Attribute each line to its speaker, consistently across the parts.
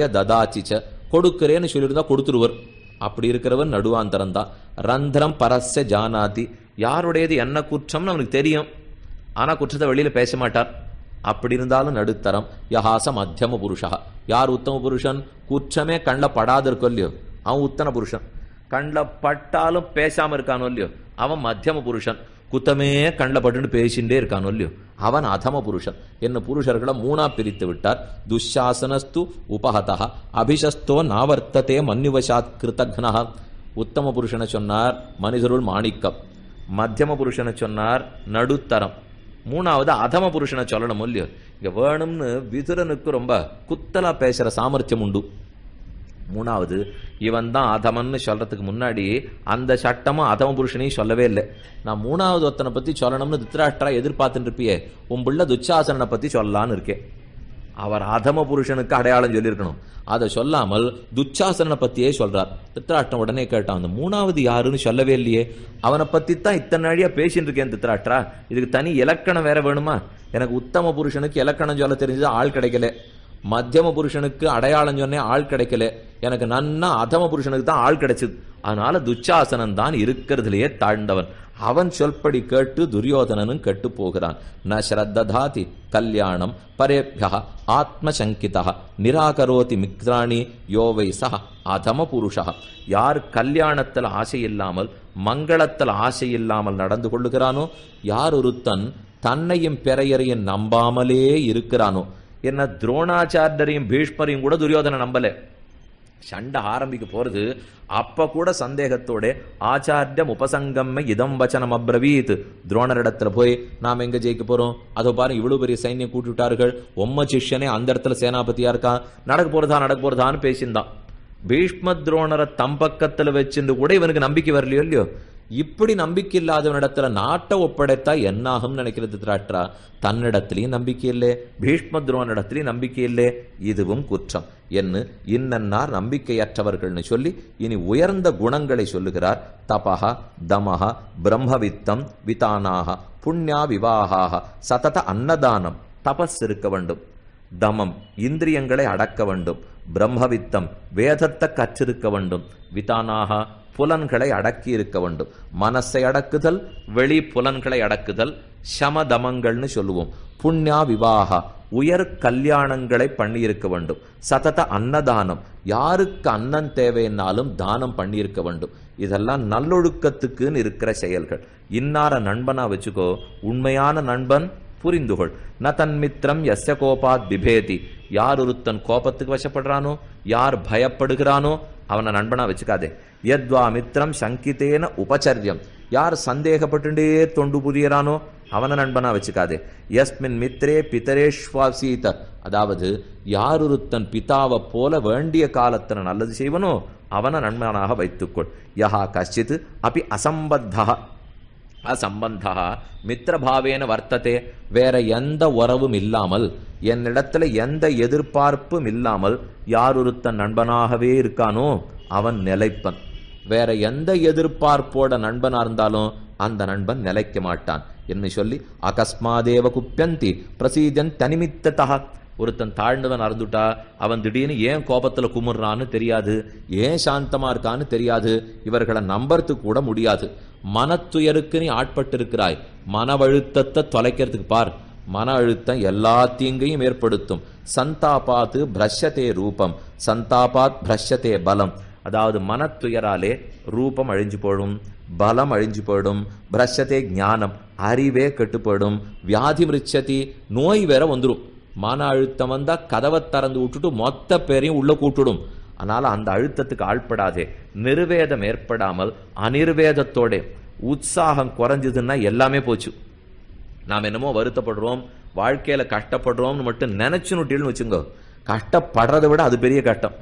Speaker 1: ததாச்சிச்ச கொடுக்கிறேன்னு சொல்லியிருந்தா கொடுத்துருவர். அப்படி இருக்கிறவன் நடுவாந்தரம் தான். ரந்திரம் பரஸ்ய ஜானாதி. யாருடையது என்ன குற்றம்னு அவனுக்கு தெரியும். ஆனா குற்றத்தை வெளியில பேச மாட்டார். அப்படி இருந்தாலும் நடுத்தரம். யஹாச மத்தியம புருஷா. யார் உத்தம புருஷன்? குற்றமே கண்ணில் படாது இருக்கோ இல்லையோ? அவன் உத்தன புருஷன். கண்ணில் பட்டாலும் பேசாம இருக்கானோ இல்லையோ? அவன் மத்தியம புருஷன். குத்தமே கண்ணில் பட்டுன்னு பேசிண்டே இருக்கானோ இல்லையோ அவன் அதம புருஷன். என்ன புருஷர்களை மூணா பிரித்து விட்டார். துஷாசனஸ்து உபஹதா அபிஷஸ்தோ நாவர்த்ததே மன்யுவசாத் கிருத்தக்னா உத்தம புருஷனை சொன்னார் மனிதருள் மாணிக்கம். மத்தியம புருஷனை சொன்னார் நடுத்தரம். மூணாவது அதம புருஷனை சொல்லணும் இல்லையோ இங்க வேணும்னு விதுரனுக்கு ரொம்ப குத்தலா பேசுற சாமர்த்தியம் உண்டு. மூணாவது இவன் தான் அதமன்னு சொல்றதுக்கு முன்னாடி அந்த சட்டமும் அதம புருஷனையும் சொல்லவே இல்லை. நான் மூணாவது ஒருத்தனை பத்தி சொல்லணும்னு திருத்தராஷ்டரா எதிர்பார்த்துட்டு இருப்பியே உன் பிள்ளை துச்சாசனனை பத்தி சொல்லலான்னு இருக்கேன். அவர் அதம புருஷனுக்கு அடையாளம் சொல்லியிருக்கணும். அதை சொல்லாமல் துச்சாசனனை பத்தியே சொல்றார். திருத்தராஷ்டிரம் உடனே கேட்டான் அந்த மூணாவது யாருன்னு சொல்லவே இல்லையே. அவனை பத்தி தான் இத்தனை நாழியா பேசிட்டு இருக்கேன் திருத்தராஷ்டிரா இதுக்கு தனி இலக்கணம் வேற வேணுமா? எனக்கு உத்தம புருஷனுக்கு இலக்கணம் சொல்ல தெரிஞ்சது ஆள் கிடைக்கல. மத்தியம புருஷனுக்கு அடையாளம் சொன்னேன் ஆள் கிடைக்கல. எனக்கு நன்னா அதம புருஷனுக்கு தான் ஆள் கிடைச்சது. அதனால துச்சாசனன் தான் இருக்கிறதுலயே தாழ்ந்தவன். அவன் சொல்படி கேட்டு துரியோதனனும் கெட்டு போகிறான். ந ஸ்ரத்ததாதி கல்யாணம் பரேபியா ஆத்மசங்கிதா நிராகரோதி மித்ராணி யோவை சஹ அதம புருஷா. யார் கல்யாணத்தில் ஆசை இல்லாமல் மங்களத்தில் ஆசை இல்லாமல் நடந்து கொள்ளுகிறானோ யார் ஒருத்தன் தன்னையும் பிறையறையும் நம்பாமலே இருக்கிறானோ என்ன துரோணாச்சாரியரையும் பீஷ்மரையும் கூட துரியோதனை நம்பல. சண்டை ஆரம்பிக்க போறது அப்ப கூட சந்தேகத்தோட ஆச்சாரியம் உபசங்கம் இதம் வச்சனம் அப்ரவீத். துரோணரிடத்துல போய் நாம் எங்க ஜெயிக்க போறோம்? அதோ பாருங்க இவ்வளவு பெரிய சைன்யம் கூட்டிவிட்டார்கள் உம்ம சிஷ்யனே அந்த இடத்துல சேனாபதியா இருக்கான். நடக்க போறதா நடக்க போறதான்னு பேசியிருந்தான். பீஷ்ம துரோணரை தம் பக்கத்துல வச்சிருந்து கூட இவனுக்கு நம்பிக்கை வரலையோ இல்லையோ? இப்படி நம்பிக்கை இல்லாதவனிடத்துல நாட்டை ஒப்படைத்தா என்னாகும் நினைக்கிறது திராட்ரா தன்னிடத்திலையும் நம்பிக்கை இல்லை. பீஷ்ம துரோனிடத்திலையும் நம்பிக்கை இல்லை. இதுவும் குற்றம். என்று இன்னன்னார் நம்பிக்கையற்றவர்கள்னு சொல்லி இனி உயர்ந்த குணங்களை சொல்லுகிறார். தபஹ தமஹ பிரம்மவித்தம் விதானாக புண்ணியா விவாகாக சதத அன்னதானம் தபஸ் இருக்க வேண்டும். தமம் இந்திரியங்களை அடக்க வேண்டும் பிரம்மவித்தம் வேதத்தை கற்றிருக்க வேண்டும் விதானாக புலன்களை அடக்கி இருக்க வேண்டும். மனசை அடக்குதல் வெளி புலன்களை அடக்குதல் சமதமங்கள்னு சொல்லுவோம். புண்ணியா விவாகா உயர் கல்யாணங்களை பண்ணியிருக்க வேண்டும். சதத அன்னதானம் யாருக்கு அன்னம் தேவைன்னாலும் தானம் பண்ணியிருக்க வேண்டும். இதெல்லாம் நல்லொழுக்கத்துக்குன்னு இருக்கிற செயல்கள். இன்னார நண்பனா வச்சுக்கோ உண்மையான நண்பன் புரிந்துகொள். ந தன் மித்திரம் எஸ்ய கோபாத் பிபேதி. யார் ஒருத்தன் கோபத்துக்கு வசப்படுறானோ யார் பயப்படுகிறானோ அவனை நண்பனா வச்சுக்காதே. எத்வா மித்திரம் சங்கித்தேன உபச்சரியம் யார் சந்தேகப்பட்டுட்டே தொண்டு புரியறானோ அவனை நண்பனா வச்சுக்காதே. எஸ்மின் மித்ரே பிதரேஷ்வாசீத. அதாவது யார் ஒருத்தன் பிதாவை போல வேண்டிய காலத்தில் நல்லது செய்வனோ அவனை நண்பனாக வைத்துக்கொள். யஹா கஷ்டித் அபி அசம்பத்தா அசம்பந்தா மித்திரபாவேன வர்த்ததே. வேற எந்த உறவும் இல்லாமல் என்னிடத்துல எந்த எதிர்பார்ப்பும் இல்லாமல் யார் ஒருத்தன் நண்பனாகவே இருக்கானோ அவன் நிலைப்பன். வேற எந்த எதிர்பார்ப்போட நண்பனா இருந்தாலும் அந்த நண்பன் நிலைக்க மாட்டான். என்று சொல்லி அகஸ்மாதேவ குப்பியந்தி பிரசீதன் தனிமித்ததா ஒருத்தன் தாழ்ந்தவன் அறந்துட்டா அவன் திடீர்னு ஏன் கோபத்துல குமுறான்னு தெரியாது ஏன் சாந்தமா இருக்கான்னு தெரியாது இவர்களை நம்பறதுக்கு கூட முடியாது. மனத்துயருக்கு நீ ஆட்பட்டிருக்கிறாய். மனவழுத்தத்தை தொலைக்கிறதுக்கு பார். மன அழுத்தம் எல்லா தீங்கையும் ஏற்படுத்தும். சந்தாபாத்து பிரஷ்யத்தே ரூபம். சந்தாபாத் பிரஷ்யத்தே பலம். அதாவது மனத்துயராலே ரூபம் அழிஞ்சு போடும் பலம் அழிஞ்சு போயிடும் பிரஷ்யத்தே ஞானம் அறிவே கெட்டுப்படும். வியாதி மிருச்சதி நோய் வேற வந்துடும் மன அழுத்தம் வந்தா கதவை திறந்து விட்டுட்டு மொத்த பேரையும் உள்ள கூட்டுடும். அதனால அந்த அழுத்தத்துக்கு ஆள்படாதே. நிர்வேதம் ஏற்படாமல் அனிர்வேதத்தோட உற்சாகம் குறைஞ்சதுன்னா எல்லாமே போச்சு. நாம் என்னமோ வருத்தப்படுறோம் வாழ்க்கையில கஷ்டப்படுறோம்னு மட்டும் நினைச்சுனுட்டில்னு வச்சுங்க. கஷ்டப்படுறதை விட அது பெரிய கஷ்டம்.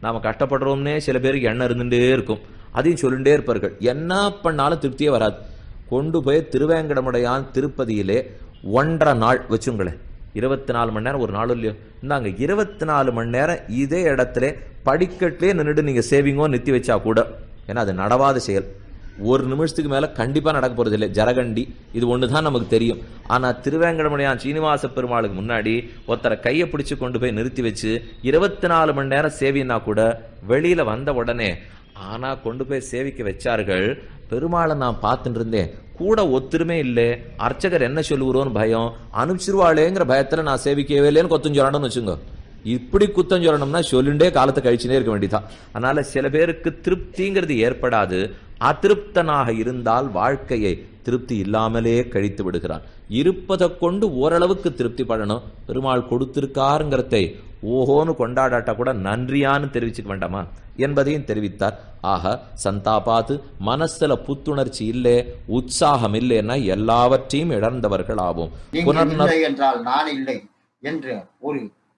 Speaker 1: நாம கஷ்டப்படுறோம்னே சில பேருக்கு எண்ணம் இருந்துட்டே இருக்கும். அதையும் சொல்லிட்டே இருப்பார்கள். என்ன பண்ணாலும் திருப்தியே வராது. கொண்டு போய் திருவேங்கடமுடையான் திருப்பதியிலே ஒன்றரை நாள் வச்சுங்களேன். இருபத்தி நாலு மணி நேரம் ஒரு நாள் இல்லையோ. இந்தாங்க இருபத்தி நாலு மணி நேரம் இதே இடத்துல படிக்கட்டிலே நின்றுட்டு நீங்கள் சேவிங்கோ நிறுத்தி வச்சா கூட ஏன்னா அது நடவாத செயல். ஒரு நிமிஷத்துக்கு மேலே கண்டிப்பாக நடக்க போகிறது இல்லை. ஜரகண்டி இது ஒன்று தான் நமக்கு தெரியும். ஆனால் திருவேங்கடமுடியான் சீனிவாச பெருமாளுக்கு முன்னாடி ஒருத்தரை கையை பிடிச்சி கொண்டு போய் நிறுத்தி வச்சு இருபத்தி நாலு மணி நேரம் சேவின்னா கூட வெளியில் வந்த உடனே ஆனா கொண்டு போய் சேவிக்க வச்சார்கள். பெருமாளை நான் பார்த்துட்டு இருந்தேன் கூட ஒத்துருமே இல்லை. அர்ச்சகர் என்ன சொல்லுவோன்னு பயம். அனுப்பிச்சிருவாளேங்கிற பயத்துல நான் சேவிக்கவே இல்லைன்னு கொத்தம் வச்சுங்க இப்படி குத்தம் சொல்லணும்னா சொல்லிண்டே காலத்தை கழிச்சுனே இருக்க வேண்டியதான் அதனால சில பேருக்கு திருப்திங்கிறது ஏற்படாது. அதிருப்தனாக இருந்தால் வாழ்க்கையை திருப்தி இல்லாமலே கழித்து விடுகிறான் இருப்பதை கொண்டு ஓரளவுக்கு திருப்தி படணும். பெருமாள் கொடுத்திருக்காருங்கிறதை ஓஹோன்னு கொண்டாடாட்டா கூட நன்றியான்னு தெரிவிச்சுக்க வேண்டாமா? என்பதையும் தெரிவித்தார். ஆக சந்தாபாத்து மனசுல புத்துணர்ச்சி இல்லே உற்சாகம் இல்லைன்னா எல்லாவற்றையும் இழந்தவர்கள்
Speaker 2: இல்லை என்றால் நான் இல்லை என்ற ஒரு